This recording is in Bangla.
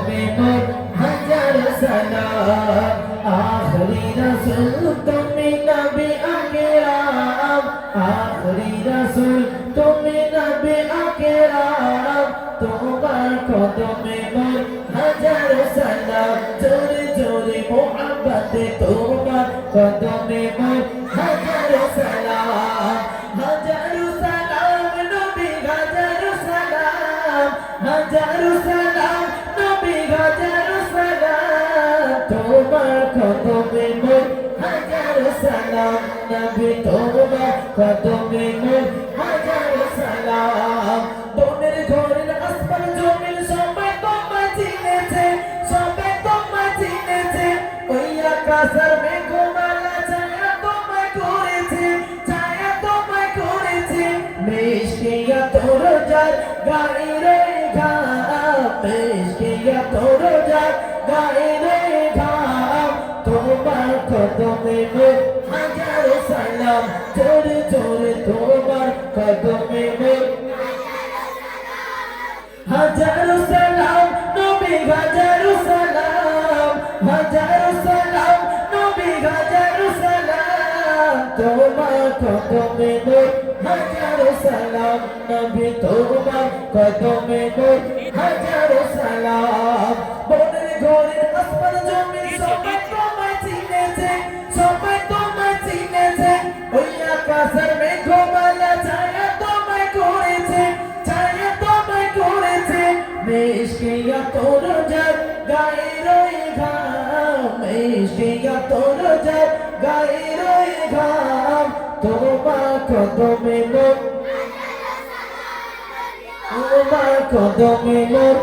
কদমে মোর হাজার সালাম। আখরি রাসূল তুমি নবী আকরাম আখরি রাসূল তুমি নবী আকরাম তোমার কদমে মোর হাজার সালাম। জোরে জোরে মোহাব্বতে তোমার কদমে মোর হাজার সালাম। হাজার সালাম নবী, হাজার সালাম। হাজার সালাম সালাম নবী তোমার হাজার সালাম। ঘরের আসমান জমিন চিনেছে চিনেছে। ওই আকাশের মেঘমালা ছায়া তোমায় করেছে, ছায়া তোমায় করেছে। তোর গায়ে রে ঘাম মিষ্টিয়া তোর যার গায়ে মোর হাজার সালাম, জোরে জোরে তোমার কদমে মোর হাজারো সালাম, নবী হাজারো সালাম হাজারো সালাম, নবী হাজারো সালাম, তোমার কদমে মোর হাজারো সালাম, নবী তোমার কদমে মোর হাজারো সালাম, বনের ঘরের আসমান জমিন সবাই তোমায় চিনেছে। আকাশের মেঘমালা তোমায় করেছে, ছায়া তোমায় করেছে। ঘাম মিষ্টিয়া তোর যার গায়ে ঘাম, তোমার কদমে মোর তোমার কদমে মোর